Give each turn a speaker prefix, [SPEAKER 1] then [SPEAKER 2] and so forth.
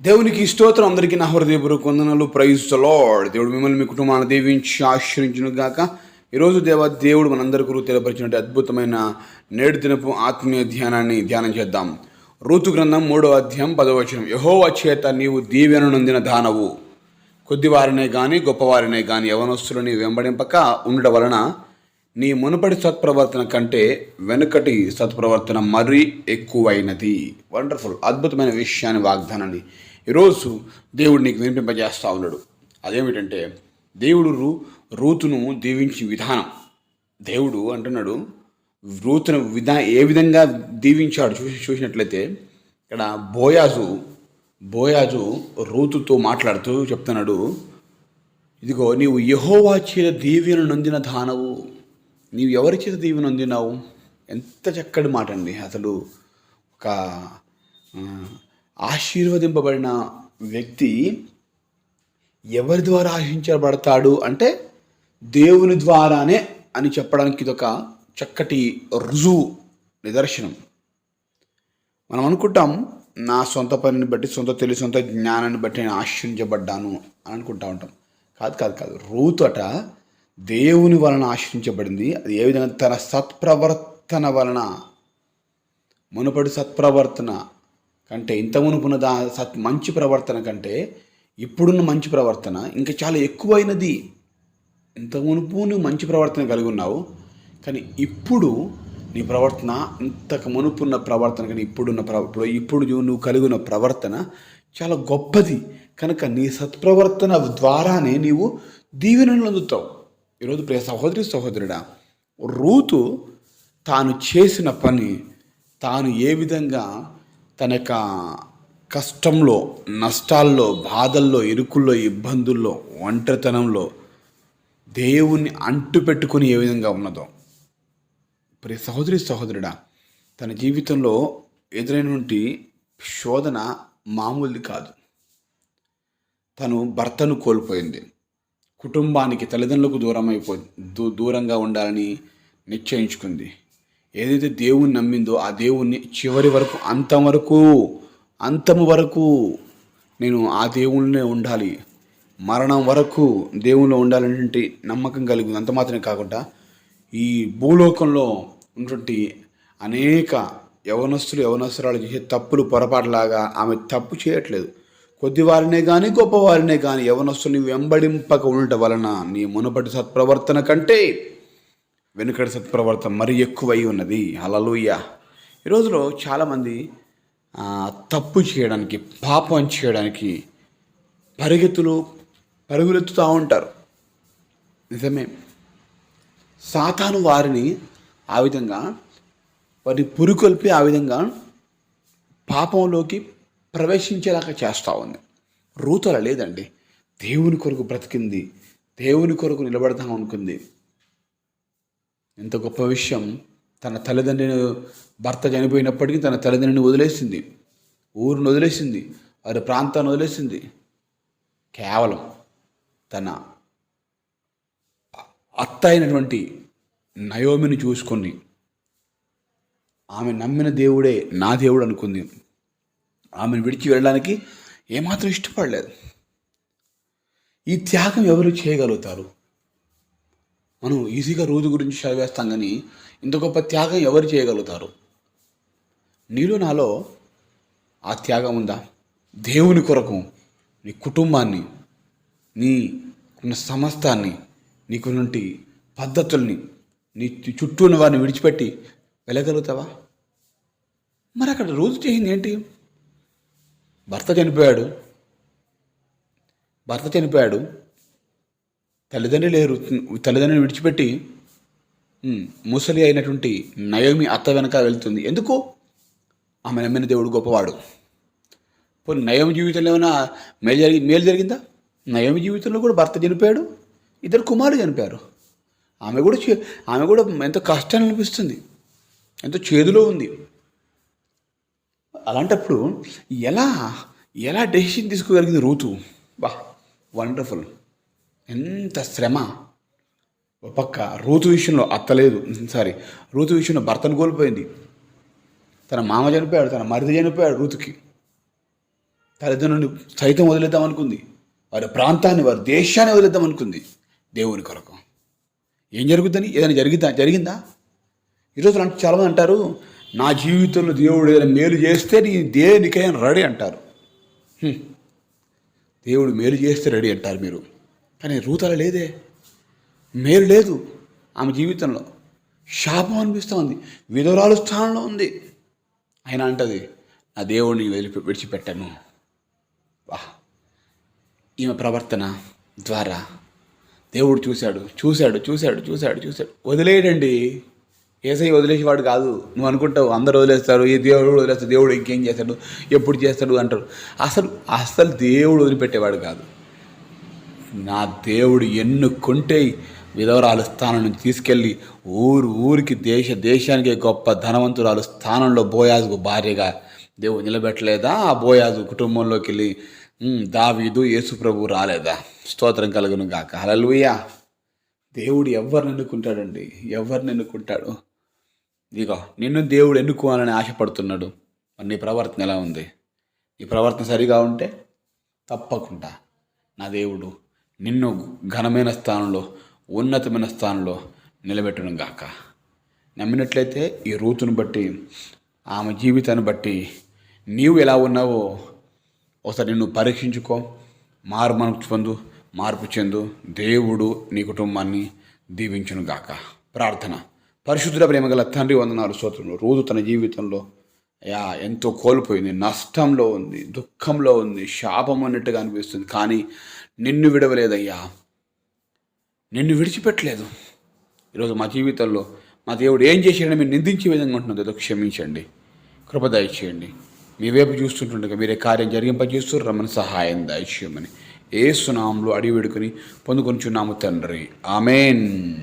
[SPEAKER 1] దేవునికి స్తోత్రం అందరికీ నా హృదయపూర్వక వందనలు. ప్రైజ్ లార్డ్ దేవుడు మిమ్మల్ని మీ కుటుంబాన్ని దీవించి ఆశ్రయించును గాక ఈరోజు దేవ దేవుడు మనందరికీ తెలియపరిచిన అద్భుతమైన నేడు దినపు ఆత్మీయ ధ్యానాన్ని ధ్యానం చేద్దాం. ఋతు గ్రంథం మూడో అధ్యాయం పదవచనం యహోవ చేత నీవు దీవెన నొందిన దానవు. కొద్దివారినే కానీ గొప్పవారినే కానీ యవనస్తులని వెంబడింపక ఉండడం వలన నీ మునుపటి సత్ప్రవర్తన కంటే వెనుకటి సత్ప్రవర్తన మరీ ఎక్కువైనది. వండర్ఫుల్ అద్భుతమైన విషయాన్ని వాగ్దానాన్ని ఈరోజు దేవుడు నీకు వినిపింపజేస్తూ ఉన్నాడు. అదేమిటంటే దేవుడు రూ రూతును దీవించిన విధానం. దేవుడు అంటున్నాడు రూతును విధా ఏ విధంగా దీవించాడు? చూసి చూసినట్లయితే ఇక్కడ బోయాజు బోయాజు రూతుతో మాట్లాడుతూ చెప్తున్నాడు ఇదిగో నీవు యహోవా చేత దీవెన నొందిన దానవు నీవు ఎవరి చేత దీవెన నొందినావు? ఎంత చక్కటి మాట అండి అసలు ఒక ఆశీర్వదింపబడిన వ్యక్తి ఎవరి ద్వారా ఆశించబడతాడు అంటే దేవుని ద్వారానే అని చెప్పడానికి ఇదొక చక్కటి రుజువు నిదర్శనం. మనం అనుకుంటాం నా సొంత పనిని బట్టి సొంత తెలివి సొంత జ్ఞానాన్ని బట్టి నేను ఆశ్రయించబడ్డాను అని అనుకుంటా ఉంటాం. కాదు కాదు కాదు. రూతు అట దేవుని వలన ఆశ్రయించబడింది. అది ఏ విధంగా? తన సత్ప్రవర్తన వలన. మునుపటి సత్ప్రవర్తన కంటే ఇంత మునుపున్న దా సత్ మంచి ప్రవర్తన కంటే ఇప్పుడున్న మంచి ప్రవర్తన ఇంకా చాలా ఎక్కువైనది. ఇంత మునుపు నువ్వు మంచి ప్రవర్తన కలిగి ఉన్నావు. కానీ ఇప్పుడు నీ ప్రవర్తన ఇంతకు మునుపున్న ప్రవర్తన కానీ ఇప్పుడున్న ప్ర ఇప్పుడు ఇప్పుడు నువ్వు నువ్వు కలిగి ఉన్న ప్రవర్తన చాలా గొప్పది. కనుక నీ సత్ప్రవర్తన ద్వారానే నీవు దీవెనలు అందుతావు. ఈరోజు ప్రియ సహోదరి సహోదరుడా రూతు తాను చేసిన పని తాను ఏ విధంగా తన యొక్క కష్టంలో నష్టాల్లో బాధల్లో ఇరుకుల్లో ఇబ్బందుల్లో ఒంటరితనంలో దేవుణ్ణి అంటు పెట్టుకుని ఏ విధంగా ఉన్నదో. ప్రియ సహోదరి సహోదరుడా తన జీవితంలో ఎదురైనటువంటి శోధన మామూలుది కాదు. తను భర్తను కోల్పోయింది. కుటుంబానికి తల్లిదండ్రులకు దూరం అయిపో దూ దూరంగా ఉండాలని నిశ్చయించుకుంది. ఏదైతే దేవుణ్ణి నమ్మిందో ఆ దేవుణ్ణి చివరి వరకు అంతం వరకు అంతము వరకు నేను ఆ దేవుళ్ళనే ఉండాలి. మరణం వరకు దేవుళ్ళు ఉండాలనేటువంటి నమ్మకం కలిగింది. అంత మాత్రమే కాకుండా ఈ భూలోకంలో ఉన్నటువంటి అనేక యవనస్తులు యవనస్తురాలు చేసే తప్పులు పొరపాటులాగా ఆమె తప్పు చేయట్లేదు. కొద్దివారినే కానీ గొప్పవారినే కానీ యవనస్తుని వెంబడింపక ఉండట వలన నీ మునుపటి సత్ప్రవర్తన కంటే వెనుకటి సత్ప్రవర్తన మరి ఎక్కువై ఉన్నది. హలలుయ్య ఈ రోజులో చాలామంది తప్పు చేయడానికి పాపం చేయడానికి పరిగెత్తులు పరుగులెత్తుతూ ఉంటారు. నిజమే. సాతాను వారిని ఆ విధంగా వారిని పురుకొల్పి ఆ విధంగా పాపంలోకి ప్రవేశించేలాగా చేస్తూ ఉంది. రూతల లేదండి. దేవుని కొరకు బ్రతికింది. దేవుని కొరకు నిలబడదాం అనుకుంది. ఎంత గొప్ప విషయం. తన తల్లిదండ్రిని భర్త చనిపోయినప్పటికీ తన తల్లిదండ్రిని వదిలేసింది. ఊరిని వదిలేసింది. వారి ప్రాంతాన్ని వదిలేసింది. కేవలం తన అత్త అయినటువంటి నయోమిని చూసుకొని ఆమె నమ్మిన దేవుడే నా దేవుడు అనుకుంది. ఆమెను విడిచి వెళ్ళడానికి ఏమాత్రం ఇష్టపడలేదు. ఈ త్యాగం ఎవరు చేయగలుగుతారు? మనం ఈజీగా రోజు గురించి చదివేస్తాం కానీ ఇంత గొప్ప త్యాగం ఎవరు చేయగలుగుతారు? నీలో నాలో ఆ త్యాగం ఉందా? దేవుని కొరకు నీ కుటుంబాన్ని నీ ఉన్న సమస్తాన్ని నీకున్నటి పద్ధతుల్ని నీ చుట్టూ ఉన్న వారిని విడిచిపెట్టి వెళ్ళగలుగుతావా? మరి అక్కడ రోజు చేసింది ఏంటి? భర్త చనిపోయాడు. భర్త చనిపోయాడు. తల్లిదండ్రులు లేరు. తల్లిదండ్రులు విడిచిపెట్టి ముసలి అయినటువంటి నయోమి అత్త వెనక వెళ్తుంది. ఎందుకు? ఆమె నమ్మిన దేవుడు గొప్పవాడు. పోనీ నయోమి జీవితంలో ఏమైనా మేలు జరిగి మేలు జరిగిందా? నయోమి జీవితంలో కూడా భర్త చనిపోయాడు. ఇద్దరు కుమారులు చనిపోయారు. ఆమె కూడా చే- ఆమె కూడా ఎంతో కష్టాన్ని అనిపిస్తుంది. ఎంతో చేదులో ఉంది. అలాంటప్పుడు ఎలా ఎలా డెసిషన్ తీసుకోగలిగింది రూతు? బా వండర్ఫుల్ ఎంత శ్రమ. ఒక పక్క రూతు విషయంలో అత్తలేదు. సారీ రూతు విషయంలో భర్తను కోల్పోయింది. తన మామ చనిపోయాడు తన మరిది చనిపోయాడు రూతుకి. తల్లిదండ్రుని సైతం వదిలేద్దాం అనుకుంది. వారి ప్రాంతాన్ని వారి దేశాన్ని వదిలేద్దాం అనుకుంది. దేవుని కొరకు. ఏం జరుగుతుంది ఏదైనా జరిగిందా? జరిగిందా? ఈరోజు అంటే చాలామంది అంటారు నా జీవితంలో దేవుడు ఏదైనా మేలు చేస్తే నీ దేనికైనా రెడీ అంటారు. దేవుడు మేలు చేస్తే రెడీ అంటారు మీరు. కానీ రూతల లేదే. మేలు లేదు ఆమె జీవితంలో. శాపం అనిపిస్తూ ఉంది. విధురాలు స్థానంలో ఉంది. ఆయన అంటది నా దేవుడిని వెలి విడిచిపెట్టాను. వా ఈమె ప్రవర్తన ద్వారా దేవుడు చూశాడు చూశాడు చూశాడు చూశాడు చూశాడు. వదిలేయండి. ఏసై వదిలేసేవాడు కాదు. నువ్వు అనుకుంటావు అందరు వదిలేస్తారు ఈ దేవుడు వదిలేస్తాడు దేవుడు ఇంకేం చేస్తాడు ఎప్పుడు చేస్తాడు అంటారు. అసలు అసలు దేవుడు వదిలిపెట్టేవాడు కాదు. నా దేవుడు ఎన్నుకుంటే విధవరాలు స్థానం నుంచి తీసుకెళ్ళి ఊరు ఊరికి దేశ దేశానికి గొప్ప ధనవంతురాలు స్థానంలో బోయాజుకు భార్యగా దేవుడు నిలబెట్టలేదా? ఆ బోయాజు కుటుంబంలోకి వెళ్ళి దావీదు యేసుప్రభు రాలేదా? స్తోత్రం కలుగును గాక. హల్లెలూయా. దేవుడు ఎవరిని ఎన్నుకుంటాడండి? ఎవరిని ఎన్నుకుంటాడు? ఇదిగో నిన్ను దేవుడు ఎన్నుకోవాలని ఆశపడుతున్నాడు? మరి నీ ప్రవర్తన ఎలా ఉంది? నీ ప్రవర్తన సరిగా ఉంటే తప్పకుండా నా దేవుడు నిన్ను ఘనమైన స్థానంలో ఉన్నతమైన స్థానంలో నిలబెట్టడం గాక. నమ్మినట్లయితే ఈ రూతును బట్టి ఆమె జీవితాన్ని బట్టి నీవు ఎలా ఉన్నావో ఒకసారి నిన్ను పరీక్షించుకో. మారు మనకు పొందు మార్పు చెందు దేవుడు నీ కుటుంబాన్ని దీవించును గాక. ప్రార్థన. పరిశుద్ధ ప్రేమగల తండ్రి వందనాలు స్తోత్రంలో రోజు తన జీవితంలో యా ఎంతో కోల్పోయింది నష్టంలో ఉంది దుఃఖంలో ఉంది శాపం అన్నట్టుగా అనిపిస్తుంది. కానీ నిన్ను విడవలేదయ్యా. నిన్ను విడిచిపెట్టలేదు. ఈరోజు మా జీవితంలో మా దేవుడు ఏం చేశాడని మీరు నిందించే విధంగా ఉంటున్నది ఏదో క్షమించండి. కృప దయచేయండి. మీ వైపు చూస్తుంటుండగా మీరే కార్యం జరిగింపజేస్తూ రమ్మని సహాయం దయచేయమని. ఏ సునాములు అడిగి వేడుకొని పొందుకొనిచున్నాము తండ్రి. ఆమెన్.